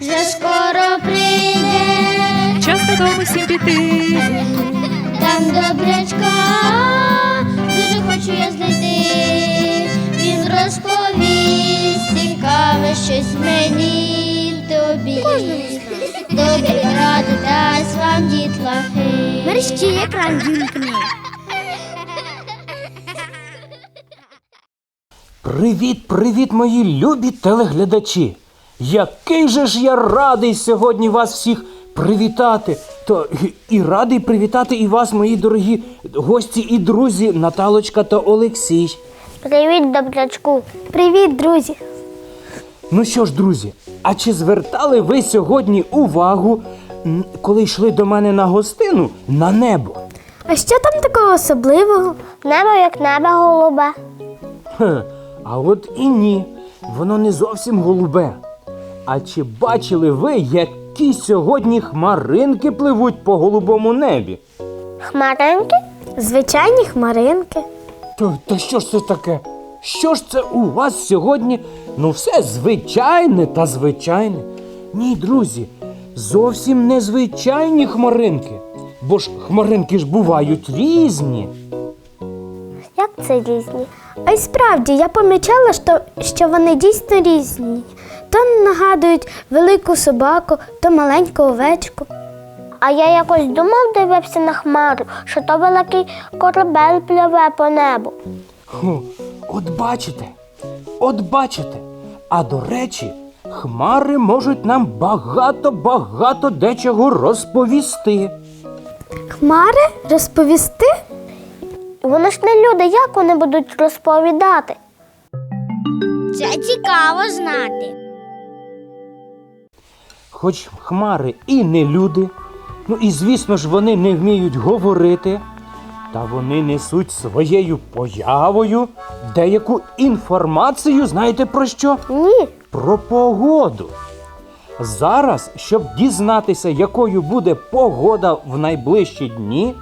вже скоро прийде, Час додому всім піти. там добрячка, дуже хочу я знайти. Він розповість цікаве щось мені тобі. Добрі ради дасть вам дітлахи. Мерщі екран вімкни. Привіт, привіт, мої любі телеглядачі! Який же ж я радий сьогодні вас всіх привітати! То і- радий привітати і вас, мої дорогі гості і друзі, Наталочка та Олексій. Привіт, добрячку. Привіт, друзі. Ну що ж, друзі, а чи звертали ви сьогодні увагу, коли йшли до мене на гостину на небо? А що там такого особливого? Небо як небо голубе. Хе, а от і ні, воно не зовсім голубе. А чи бачили ви, які сьогодні хмаринки пливуть по голубому небі? Хмаринки? Звичайні хмаринки. То, то що ж це таке? Що ж це у вас сьогодні? Ну, все звичайне та звичайне. Ні, друзі, зовсім незвичайні хмаринки. Бо ж хмаринки ж бувають різні. Як це різні? А й справді я помічала, що, що вони дійсно різні. То нагадують велику собаку, то маленьку овечку. А я якось думав, дивився на хмару, що то великий корабель пливе по небу. Ху, от бачите, от бачите. А до речі, хмари можуть нам багато-багато дечого розповісти. Хмари розповісти? Вони ж не люди, як вони будуть розповідати? Це цікаво знати. Хоч хмари і не люди, ну і звісно ж вони не вміють говорити, та вони несуть своєю появою деяку інформацію, знаєте про що? Ні. Про погоду. Зараз, щоб дізнатися, якою буде погода в найближчі дні,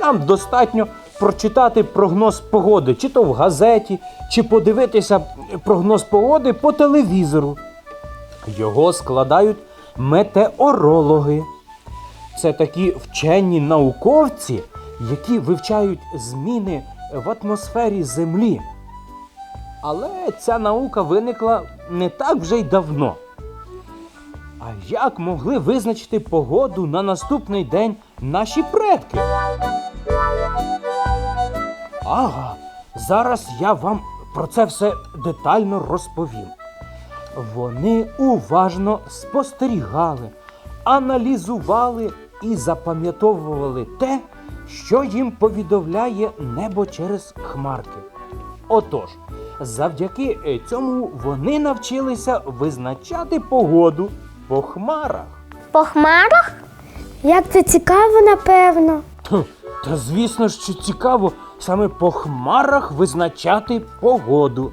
нам достатньо прочитати прогноз погоди, чи то в газеті, чи подивитися прогноз погоди по телевізору. Його складають метеорологи. Це такі вчені науковці, які вивчають зміни в атмосфері Землі. Але ця наука виникла не так вже й давно. А як могли визначити погоду на наступний день наші предки? Ага, зараз я вам про це все детально розповім. Вони уважно спостерігали, аналізували і запам'ятовували те, що їм повідомляє небо через хмарки. Отож, завдяки е, цьому вони навчилися визначати погоду по хмарах. По хмарах? Як це цікаво, напевно. Та звісно, що цікаво саме по хмарах визначати погоду.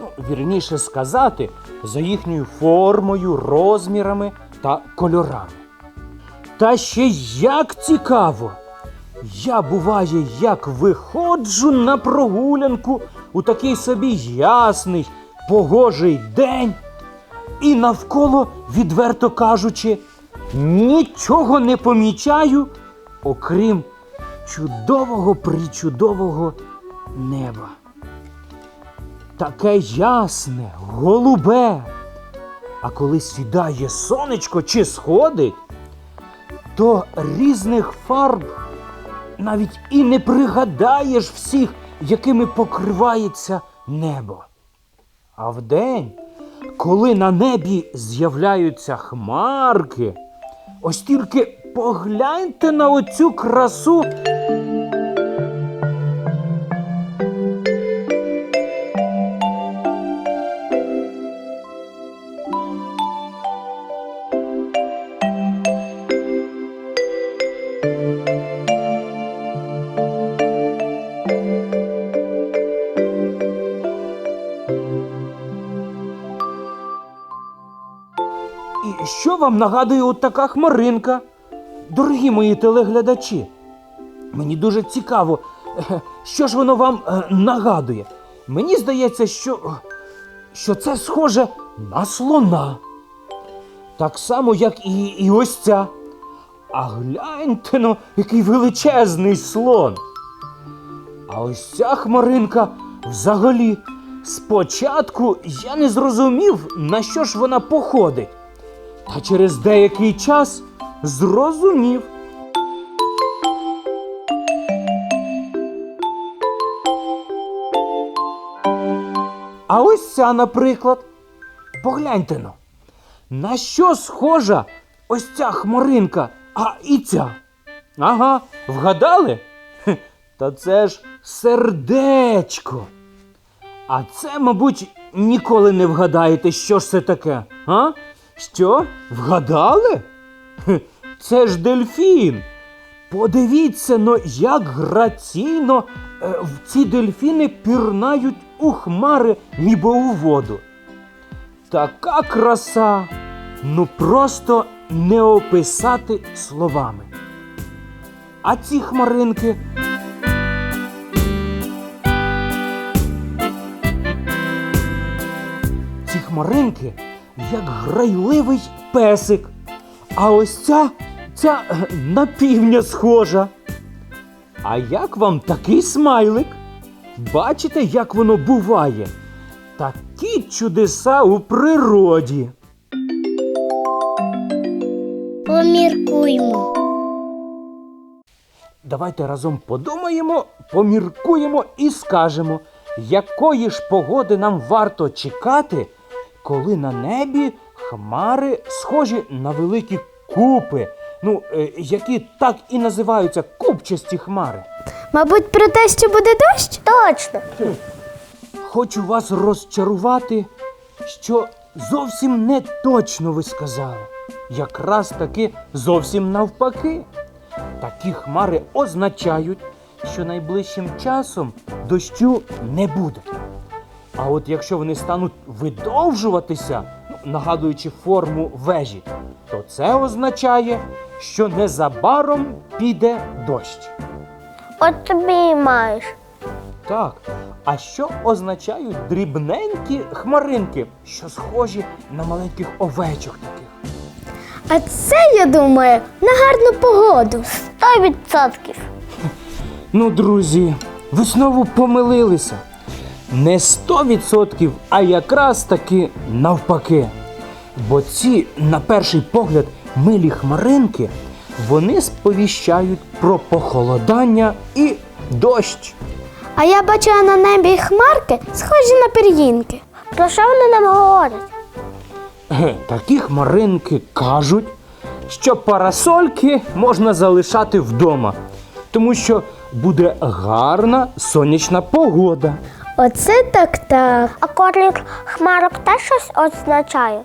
Ну, вірніше сказати, за їхньою формою, розмірами та кольорами. Та ще як цікаво! Я буває, як виходжу на прогулянку у такий собі ясний, погожий день, і навколо, відверто кажучи, нічого не помічаю, окрім чудового причудового неба. Таке ясне, голубе. А коли сідає сонечко чи сходить, то різних фарб навіть і не пригадаєш всіх, якими покривається небо. А вдень, коли на небі з'являються хмарки, ось тільки погляньте на оцю красу. Що вам нагадує от така хмаринка? Дорогі мої телеглядачі, мені дуже цікаво, що ж воно вам е, нагадує. Мені здається, що, що це схоже на слона. так само, як і, і ось ця. А гляньте ну, який величезний слон. А ось ця хмаринка взагалі. Спочатку я не зрозумів, на що ж вона походить. Та через деякий час зрозумів. А ось ця, наприклад. Погляньте ну. На що схожа ось ця хмаринка, а і ця? Ага, вгадали? Та це ж сердечко. А це, мабуть, ніколи не вгадаєте, що ж це таке, а? Що? Вгадали? Це ж дельфін. Подивіться, ну, як граційно е, ці дельфіни пірнають у хмари, ніби у воду. Така краса, ну просто не описати словами. А ці хмаринки. Ці хмаринки, як грайливий песик. А ось ця, ця на півня схожа. А як вам такий смайлик? Бачите, як воно буває? Такі чудеса у природі. Поміркуймо. Давайте разом подумаємо, поміркуємо і скажемо, якої ж погоди нам варто чекати, коли на небі хмари схожі на великі купи, ну, е, які так і називаються купчасті хмари. Мабуть, про те, що буде дощ? Точно. Хочу вас розчарувати, що зовсім не точно ви сказали. Якраз таки зовсім навпаки. Такі хмари означають, що найближчим часом дощу не буде. А от якщо вони стануть видовжуватися, ну, нагадуючи форму вежі, то це означає, що незабаром піде дощ. От тобі і маєш. Так. А що означають дрібненькі хмаринки, що схожі на маленьких овечок таких? А це, я думаю, на гарну погоду. Сто відсотків. Ну, друзі, ви знову помилилися. Не 100%, а якраз таки навпаки. Бо ці, на перший погляд, милі хмаринки, вони сповіщають про похолодання і дощ. А я бачила на небі хмарки, схожі на пір'їнки. Про що вони нам говорять? Ге, Такі хмаринки кажуть, що парасольки можна залишати вдома, тому що буде гарна сонячна погода. Оце так так. А колір хмарок теж щось означає.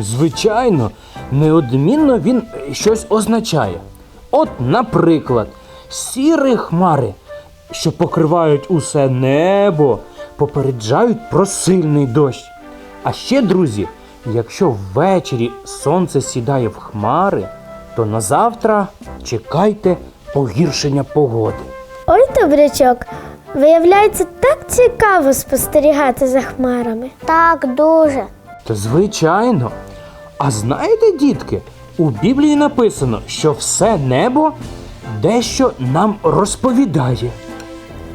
Звичайно, неодмінно він щось означає. От, наприклад, сірі хмари, що покривають усе небо, попереджають про сильний дощ. А ще, друзі, якщо ввечері сонце сідає в хмари, то на завтра чекайте погіршення погоди. Ой, добрячок. Виявляється, так цікаво спостерігати за хмарами. Так, дуже. Та звичайно. А знаєте, дітки, у Біблії написано, що все небо дещо нам розповідає.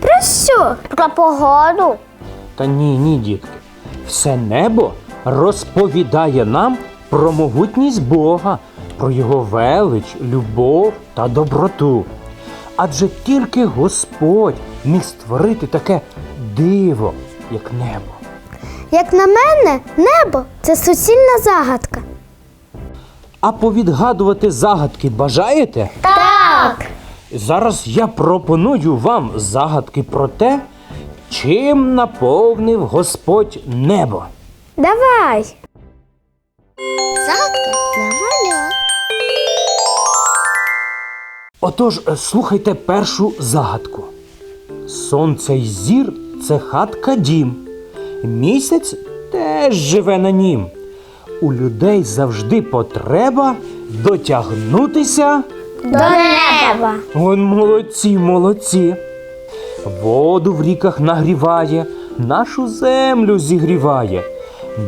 Про що? Про погоду. Та ні, ні, дітки. Все небо розповідає нам про могутність Бога, про його велич, любов та доброту. Адже тільки Господь міг створити таке диво, як небо. Як на мене, небо це суцільна загадка. А повідгадувати загадки бажаєте? Так. Зараз я пропоную вам загадки про те, чим наповнив Господь небо. Давай. Отож, е, слухайте першу загадку. Сонце й зір це хатка дім. Місяць теж живе на нім. У людей завжди потреба дотягнутися. До неба. Вон молодці, молодці. Воду в ріках нагріває, нашу землю зігріває.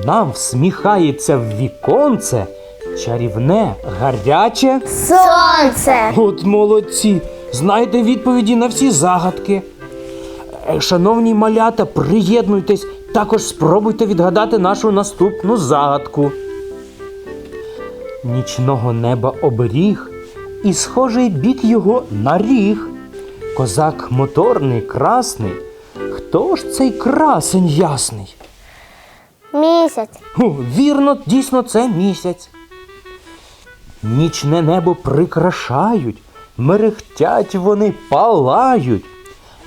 Нам всміхається в віконце Чарівне, гаряче. Сонце. От молодці! Знаєте відповіді на всі загадки. Е, Шановні малята, приєднуйтесь, також спробуйте відгадати нашу наступну загадку. Нічного неба оберіг, і схожий бік його на ріг. Козак моторний, красний. Хто ж цей красень ясний? Місяць. Ху, вірно, дійсно, це місяць. Нічне небо прикрашають, мерехтять вони палають,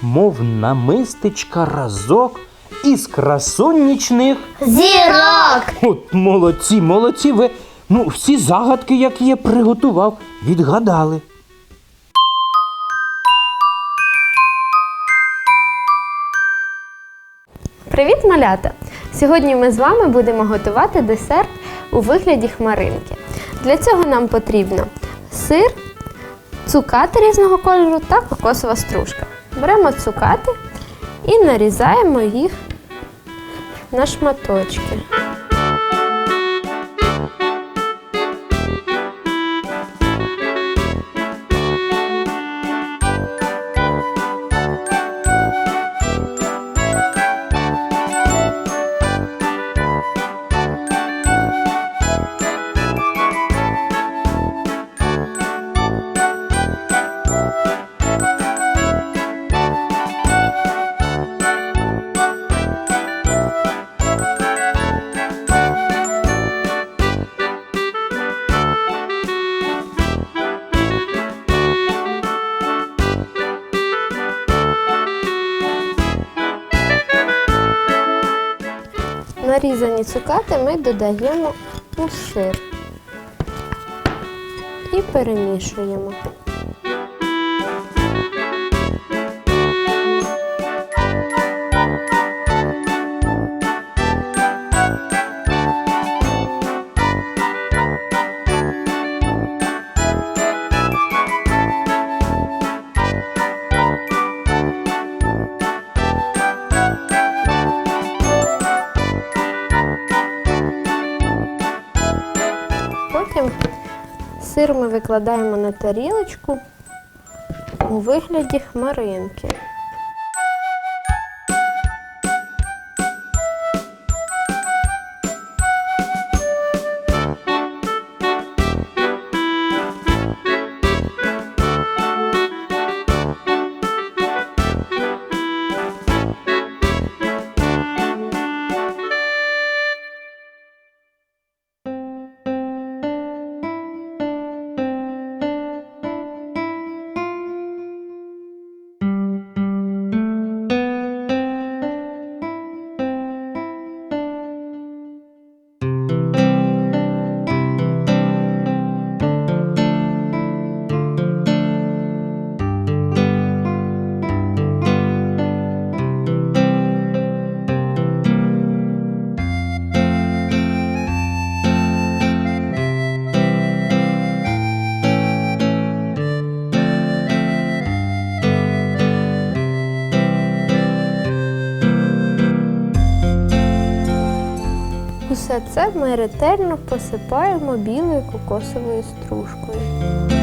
мов намистечка разок із красунь нічних. Зірок. От молодці, молодці, ви ну, всі загадки, які я приготував, відгадали. Привіт, малята! Сьогодні ми з вами будемо готувати десерт у вигляді хмаринки. Для цього нам потрібно сир, цукати різного кольору та кокосова стружка. Беремо цукати і нарізаємо їх на шматочки. Нарізані цукати ми додаємо у сир і перемішуємо. Сир ми викладаємо на тарілочку у вигляді хмаринки. Це ми ретельно посипаємо білою кокосовою стружкою.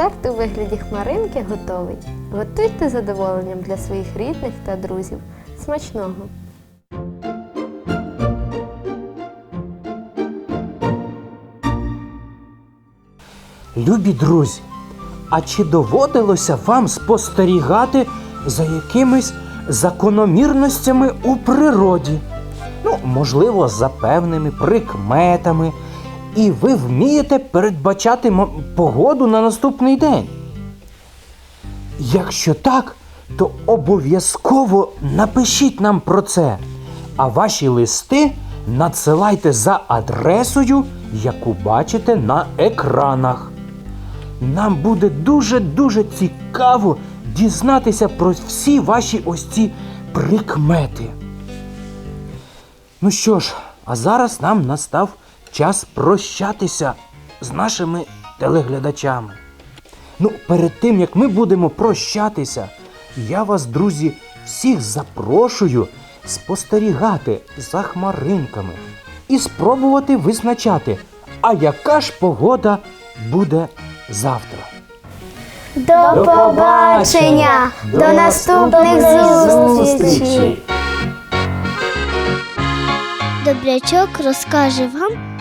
Десерт у вигляді хмаринки готовий. Готуйте задоволенням для своїх рідних та друзів. Смачного! Любі друзі, а чи доводилося вам спостерігати за якимись закономірностями у природі? Ну, можливо, за певними прикметами, і ви вмієте передбачати погоду на наступний день. Якщо так, то обов'язково напишіть нам про це, а ваші листи надсилайте за адресою, яку бачите на екранах. Нам буде дуже-дуже цікаво дізнатися про всі ваші ось ці прикмети. Ну що ж, а зараз нам настав час прощатися з нашими телеглядачами. Ну, перед тим як ми будемо прощатися, я вас, друзі, всіх запрошую спостерігати за хмаринками і спробувати визначати, а яка ж погода буде завтра. До побачення! До наступних зустрічей! Добрячок розкаже вам